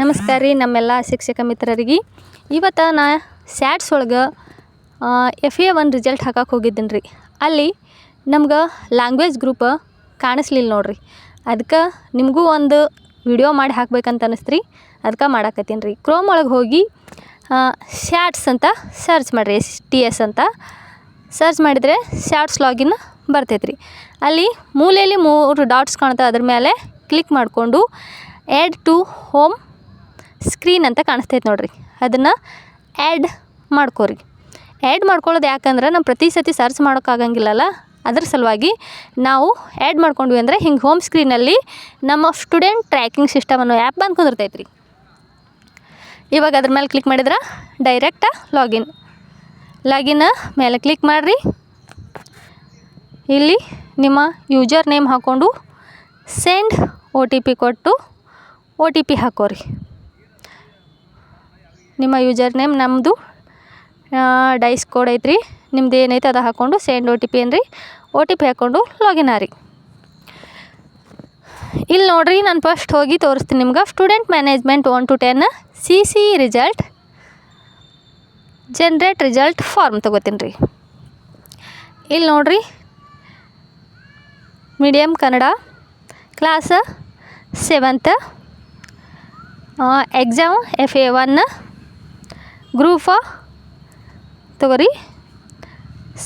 ನಮಸ್ಕಾರ ರೀ ನಮ್ಮೆಲ್ಲ ಶಿಕ್ಷಕ ಮಿತ್ರರಿಗೆ. ಇವತ್ತು ನಾ ಸ್ಯಾಟ್ಸ್ ಒಳಗೆ ಎಫ್ ಎ ಒನ್ ರಿಸಲ್ಟ್ ಹಾಕಕ್ಕೆ ಹೋಗಿದ್ದೀನಿ ರೀ. ಅಲ್ಲಿ ನಮ್ಗೆ ಲ್ಯಾಂಗ್ವೇಜ್ ಗ್ರೂಪ್ ಕಾಣಿಸ್ಲಿಲ್ಲ ನೋಡ್ರಿ. ಅದಕ್ಕೆ ನಿಮಗೂ ಒಂದು ವಿಡಿಯೋ ಮಾಡಿ ಹಾಕ್ಬೇಕಂತ ಅನಿಸ್ತು ರೀ ಅದಕ್ಕೆ ಮಾಡಾಕತ್ತೀನಿ ರೀ. ಕ್ರೋಮ್ ಒಳಗೆ ಹೋಗಿ ಶ್ಯಾಟ್ಸ್ ಅಂತ ಸರ್ಚ್ ಮಾಡಿರಿ ಎಸ್ ಟಿ ಎಸ್ ಅಂತ. ಸರ್ಚ್ ಮಾಡಿದರೆ ಶ್ಯಾಟ್ಸ್ ಲಾಗಿನ್ ಬರ್ತೈತೆ ರೀ. ಅಲ್ಲಿ ಮೂಲೆಯಲ್ಲಿ ಮೂರು ಡಾಟ್ಸ್ ಕಾಣ್ತಾ ಅದ್ರ ಮೇಲೆ ಕ್ಲಿಕ್ ಮಾಡಿಕೊಂಡು ಆ್ಯಡ್ ಟು ಹೋಮ್ ಸ್ಕ್ರೀನ್ ಅಂತ ಕಾಣಿಸ್ತೈತೆ ನೋಡ್ರಿ. ಅದನ್ನು ಆ್ಯಡ್ ಮಾಡ್ಕೋರಿ. ಆ್ಯಡ್ ಮಾಡ್ಕೊಳ್ಳೋದು ಯಾಕಂದ್ರೆ ನಾವು ಪ್ರತಿ ಸತಿ ಸರ್ಚ್ ಮಾಡೋಕ್ಕಾಗಂಗಿಲ್ಲಲ್ಲ ಅದ್ರ ಸಲುವಾಗಿ ನಾವು ಆ್ಯಡ್ ಮಾಡ್ಕೊಂಡ್ವಿ ಅಂದರೆ ಹಿಂಗೆ ಹೋಮ್ ಸ್ಕ್ರೀನಲ್ಲಿ ನಮ್ಮ ಸ್ಟೂಡೆಂಟ್ ಟ್ರ್ಯಾಕಿಂಗ್ ಸಿಸ್ಟಮ್ ಅನ್ನೋ ಆ್ಯಪ್ ಬಂದು ಕುಂದಿರ್ತೈತೆ ರೀ ಇವಾಗ ಅದ್ರ ಮೇಲೆ ಕ್ಲಿಕ್ ಮಾಡಿದ್ರೆ ಡೈರೆಕ್ಟ ಲಾಗಿನ್ ಲಾಗಿನ್ ಮೇಲೆ ಕ್ಲಿಕ್ ಮಾಡಿರಿ. ಇಲ್ಲಿ ನಿಮ್ಮ ಯೂಜರ್ ನೇಮ್ ಹಾಕ್ಕೊಂಡು ಸೆಂಡ್ ಒ ಟಿ ಪಿ ಕೊಟ್ಟು ಒ ಟಿ ಪಿ ಹಾಕೋರಿ. ನಿಮ್ಮ ಯೂಜರ್ ನೇಮ್ ನಮ್ಮದು ಡೈಸ್ ಕೋಡ್ ಐತ್ರಿ. ನಿಮ್ದು ಏನೈತೆ ಅದು ಹಾಕ್ಕೊಂಡು ಸೆಂಡ್ ಒ ಟಿ ಪಿ ಏನು ರೀ ಒ ಟಿ ಪಿ ಹಾಕ್ಕೊಂಡು ಲಾಗಿನ್ ಆರಿ ಇಲ್ಲಿ ನೋಡಿರಿ, ನಾನು ಫಸ್ಟ್ ಹೋಗಿ ತೋರಿಸ್ತೀನಿ ನಿಮ್ಗೆ. Student management one to ten C C result generate result form ತೊಗೋತೀನಿ ರೀ. ಇಲ್ಲಿ ನೋಡಿರಿ medium Kannada class seventh exam F A one group ತಗೋರಿ.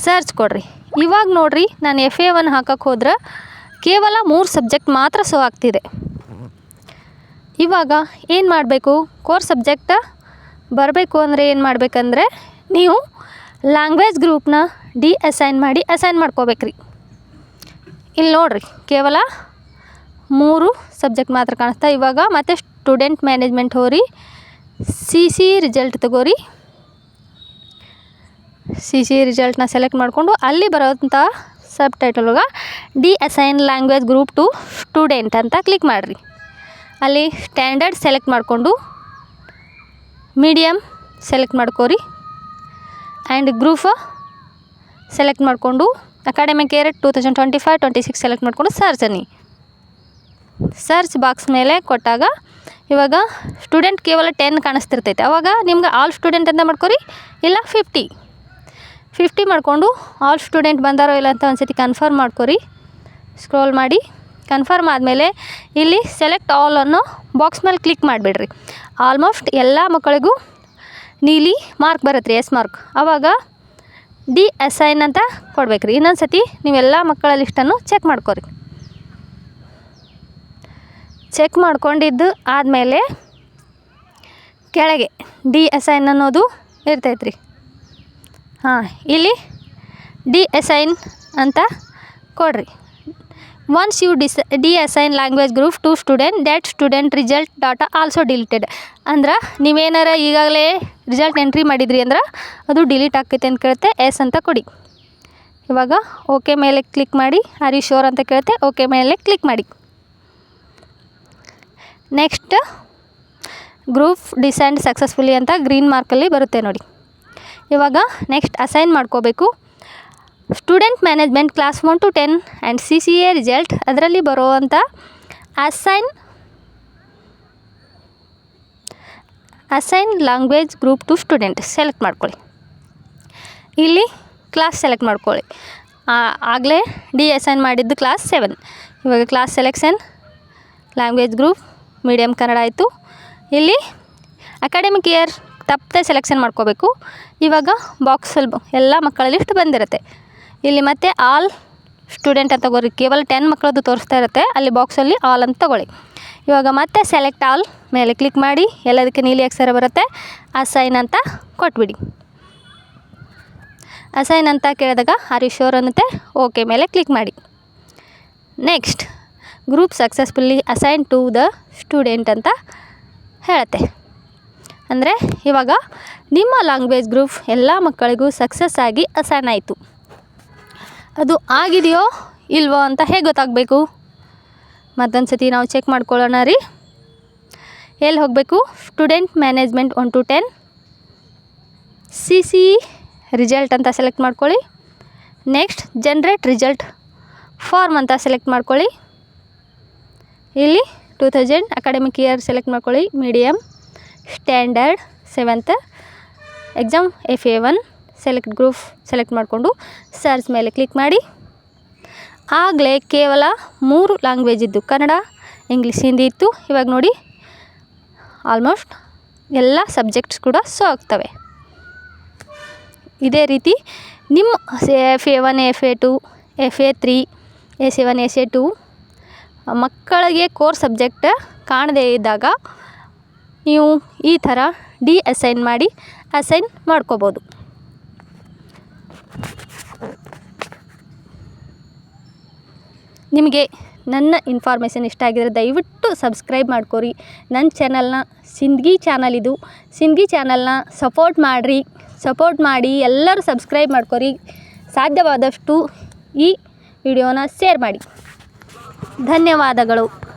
ಸರ್ಚ್ ಕೊಡ್ರಿ. ಇವಾಗ ನೋಡ್ರಿ, ನಾನು ಎಫ್ ಎ ಒನ್ ಹಾಕಕ್ಕೆ ಹೋದ್ರೆ ಕೇವಲ ಮೂರು ಸಬ್ಜೆಕ್ಟ್ ಮಾತ್ರ ಸೊ ಆಗ್ತಿದೆ. ಇವಾಗ ಏನು ಮಾಡಬೇಕು? ಕೋರ್ ಸಬ್ಜೆಕ್ಟ ಬರಬೇಕು ಅಂದರೆ ಏನು ಮಾಡಬೇಕಂದ್ರೆ ನೀವು ಲ್ಯಾಂಗ್ವೇಜ್ ಗ್ರೂಪ್ನ ಡಿ ಅಸೈನ್ ಮಾಡಿ ಅಸೈನ್ ಮಾಡ್ಕೋಬೇಕ್ರಿ. ಇಲ್ಲಿ ನೋಡ್ರಿ, ಕೇವಲ ಮೂರು ಸಬ್ಜೆಕ್ಟ್ ಮಾತ್ರ ಕಾಣಿಸ್ತಾ ಇವಾಗ, ಮತ್ತೆ ಸ್ಟೂಡೆಂಟ್ ಮ್ಯಾನೇಜ್ಮೆಂಟ್ ಹೋರಿ ಸಿ ಸಿ ರಿಸಲ್ಟ್ ತಗೋರಿ. ಸಿ ಸಿ ರಿಸಲ್ಟ್ನ ಸೆಲೆಕ್ಟ್ ಮಾಡಿಕೊಂಡು ಅಲ್ಲಿ ಬರೋಂಥ ಸಬ್ ಟೈಟಲ್ಗೆ deassign language group to student ಅಂತ ಕ್ಲಿಕ್ ಮಾಡಿರಿ. ಅಲ್ಲಿ ಸ್ಟ್ಯಾಂಡರ್ಡ್ ಸೆಲೆಕ್ಟ್ ಮಾಡಿಕೊಂಡು ಮೀಡಿಯಮ್ ಸೆಲೆಕ್ಟ್ ಮಾಡ್ಕೋರಿ. ಆ್ಯಂಡ್ ಗ್ರೂಫ್ ಸೆಲೆಕ್ಟ್ ಮಾಡಿಕೊಂಡು academic year two thousand twenty five twenty six select ಮಾಡಿಕೊಂಡು ಸರ್ಚ್ ಸರ್ಚ್ ಬಾಕ್ಸ್ ಮೇಲೆ ಕೊಟ್ಟಾಗ ಇವಾಗ ಸ್ಟೂಡೆಂಟ್ ಕೇವಲ ಟೆನ್ ಕಾಣಿಸ್ತಿರ್ತೈತೆ. ಅವಾಗ ನಿಮ್ಗೆ ಆಲ್ ಸ್ಟೂಡೆಂಟ್ ಅಂತ ಮಾಡ್ಕೊರಿ, ಇಲ್ಲ ಫಿಫ್ಟಿ ಫಿಫ್ಟಿ ಮಾಡಿಕೊಂಡು ಆಲ್ ಸ್ಟೂಡೆಂಟ್ ಬಂದಾರೋ ಇಲ್ಲ ಅಂತ ಒಂದು ಸತಿ ಕನ್ಫರ್ಮ್ ಮಾಡ್ಕೊರಿ. ಸ್ಕ್ರೋಲ್ ಮಾಡಿ ಕನ್ಫರ್ಮ್ ಆದಮೇಲೆ ಇಲ್ಲಿ ಸೆಲೆಕ್ಟ್ ಆಲ್ ಅನ್ನೋ ಬಾಕ್ಸ್ ಮೇಲೆ ಕ್ಲಿಕ್ ಮಾಡಿಬಿಡ್ರಿ. ಆಲ್ಮೋಸ್ಟ್ ಎಲ್ಲ ಮಕ್ಕಳಿಗೂ ನೀಲಿ ಮಾರ್ಕ್ ಬರುತ್ತೆ ರೀ ಎಸ್ ಮಾರ್ಕ್ ಆವಾಗ ಡಿ ಅಸೈನ್ ಅಂತ ಕೊಡ್ಬೇಕು ರೀ ಇನ್ನೊಂದು ಸತಿ ನೀವೆಲ್ಲ ಮಕ್ಕಳ ಲಿಸ್ಟನ್ನು ಚೆಕ್ ಮಾಡ್ಕೊರಿ. ಚೆಕ್ ಮಾಡ್ಕೊಂಡಿದ್ದು ಆದಮೇಲೆ ಕೆಳಗೆ ಡಿ ಅಸೈನ್ ಅನ್ನೋದು ಇರ್ತೈತೆ ರೀ ಹಾಂ, ಇಲ್ಲಿ ಡಿ ಅಸೈನ್ ಅಂತ ಕೊಡ್ರಿ. Once you this deassign language group to student that student result data also deleted ಅಂದ್ರೆ ನೀವೇನಾರ ಈಗಾಗಲೇ ರಿಸಲ್ಟ್ ಎಂಟ್ರಿ ಮಾಡಿದ್ರಿ ಅಂದ್ರೆ ಅದು ಡಿಲೀಟ್ ಆಗ್ತೈತೆ ಅಂತ ಕೇಳುತ್ತೆ ಎಸ್ ಅಂತ ಕೊಡಿ. ಇವಾಗ ಓಕೆ ಮೇಲೆ ಕ್ಲಿಕ್ ಮಾಡಿ ಆರ್ ಯು ಶೋರ್ ಅಂತ ಕೇಳುತ್ತೆ ಓಕೆ ಮೇಲೆ ಕ್ಲಿಕ್ ಮಾಡಿ. ನೆಕ್ಸ್ಟ್ ಗ್ರೂಪ್ ಡಿಸೈಂಡ್ ಸಕ್ಸಸ್ಫುಲಿ ಅಂತ ಗ್ರೀನ್ ಮಾರ್ಕಲ್ಲಿ ಬರುತ್ತೆ ನೋಡಿ. ಇವಾಗ ನೆಕ್ಸ್ಟ್ ಅಸೈನ್ ಮಾಡ್ಕೋಬೇಕು. Student management class one to ten and C C A result ಅದರಲ್ಲಿ ಬರುವಂಥ assign assign language group to student select ಮಾಡ್ಕೊಳ್ಳಿ. ಇಲ್ಲಿ ಕ್ಲಾಸ್ ಸೆಲೆಕ್ಟ್ ಮಾಡ್ಕೊಳ್ಳಿ. ಆಗಲೇ ಡಿ ಅಸೈನ್ ಮಾಡಿದ್ದು ಕ್ಲಾಸ್ ಸೆವೆನ್. ಇವಾಗ class selection language group medium Kannada ಆಯಿತು. ಇಲ್ಲಿ ಅಕಾಡೆಮಿಕ್ ಇಯರ್ ತಪ್ಪದೆ ಸೆಲೆಕ್ಷನ್ ಮಾಡ್ಕೋಬೇಕು. ಇವಾಗ ಬಾಕ್ಸಲ್ಲಿ ಎಲ್ಲ ಮಕ್ಕಳ ಲಿಸ್ಟ್ ಬಂದಿರುತ್ತೆ. ಇಲ್ಲಿ ಮತ್ತೆ ಆಲ್ ಸ್ಟೂಡೆಂಟ್ ಅಂತ ತಗೋರಿ, ಕೇವಲ ಟೆನ್ ಮಕ್ಕಳದ್ದು ತೋರಿಸ್ತಾ ಇರುತ್ತೆ. ಅಲ್ಲಿ ಬಾಕ್ಸಲ್ಲಿ ಆಲ್ ಅಂತ ತಗೊಳ್ಳಿ. ಇವಾಗ ಮತ್ತೆ ಸೆಲೆಕ್ಟ್ ಆಲ್ ಮೇಲೆ ಕ್ಲಿಕ್ ಮಾಡಿ, ಎಲ್ಲದಕ್ಕೆ ನೀಲಿ ಅಕ್ಷರ ಬರುತ್ತೆ. ಅಸೈನ್ ಅಂತ ಕೊಟ್ಬಿಡಿ. ಅಸೈನ್ ಅಂತ ಕೇಳಿದಾಗ ಹರಿಶೋರ್ ಅನ್ನುತ್ತೆ? ಓಕೆ ಮೇಲೆ ಕ್ಲಿಕ್ ಮಾಡಿ. Next group successfully assign to the student ಅಂತ ಹೇಳುತ್ತೆ. ಅಂದರೆ ಇವಾಗ ನಿಮ್ಮ ಲ್ಯಾಂಗ್ವೇಜ್ ಗ್ರೂಪ್ ಎಲ್ಲ ಮಕ್ಕಳಿಗೂ ಸಕ್ಸಸ್ ಆಗಿ ಅಸೈನ್ ಆಯಿತು. ಅದು ಆಗಿದೆಯೋ ಇಲ್ವೋ ಅಂತ ಹೇಗೆ ಗೊತ್ತಾಗಬೇಕು? ಮತ್ತೊಂದು ಸತಿ ನಾವು ಚೆಕ್ ಮಾಡ್ಕೊಳ್ಳೋಣ ರೀ. ಎಲ್ಲಿ ಹೋಗಬೇಕು? Student management one to ten C C result ಅಂತ ಸೆಲೆಕ್ಟ್ ಮಾಡ್ಕೊಳ್ಳಿ. ನೆಕ್ಸ್ಟ್ ಜನ್ರೇಟ್ ರಿಸಲ್ಟ್ ಫಾರ್ಮ್ ಅಂತ ಸೆಲೆಕ್ಟ್ ಮಾಡ್ಕೊಳ್ಳಿ. ಇಲ್ಲಿ two thousand academic year select ಮಾಡ್ಕೊಳ್ಳಿ. Medium standard, seventh. Exam, F A one. Select group select ಮಾಡಿಕೊಂಡು ಸರ್ಚ್ ಮೇಲೆ ಕ್ಲಿಕ್ ಮಾಡಿ. ಆಗಲೇ ಕೇವಲ ಮೂರು ಲ್ಯಾಂಗ್ವೇಜ್ ಇದ್ದು, ಕನ್ನಡ, ಇಂಗ್ಲೀಷ್, ಹಿಂದಿ ಇತ್ತು. ಇವಾಗ ನೋಡಿ, ಆಲ್ಮೋಸ್ಟ್ ಎಲ್ಲ ಸಬ್ಜೆಕ್ಟ್ಸ್ ಕೂಡ ಸೊ ಆಗ್ತವೆ. ಇದೇ ರೀತಿ ನಿಮ್ಮ F A one, F A two, F A three A seven S A two ಮಕ್ಕಳಿಗೆ ಕೋರ್ ಸಬ್ಜೆಕ್ಟ್ ಕಾಣದೇ ಇದ್ದಾಗ ನೀವು ಈ ಥರ ಡಿ ಅಸೈನ್ ಮಾಡಿ ಅಸೈನ್ ಮಾಡ್ಕೋಬೋದು. ನಿಮಗೆ ನನ್ನ ಇನ್ಫಾರ್ಮೇಷನ್ ಇಷ್ಟ ಆಗಿದ್ರೆ ದಯವಿಟ್ಟು ಸಬ್ಸ್ಕ್ರೈಬ್ ಮಾಡ್ಕೊರಿ. ನನ್ನ ಚಾನಲ್ನ ಸಿಂದಗಿ ಚಾನಲ್ ಇದು. ಸಿಂದಗಿ ಚಾನಲ್ನ ಸಪೋರ್ಟ್ ಮಾಡಿರಿ. ಸಪೋರ್ಟ್ ಮಾಡಿ ಎಲ್ಲರೂ ಸಬ್ಸ್ಕ್ರೈಬ್ ಮಾಡ್ಕೊರಿ. ಸಾಧ್ಯವಾದಷ್ಟು ಈ ವಿಡಿಯೋನ ಶೇರ್ ಮಾಡಿ. ಧನ್ಯವಾದಗಳು.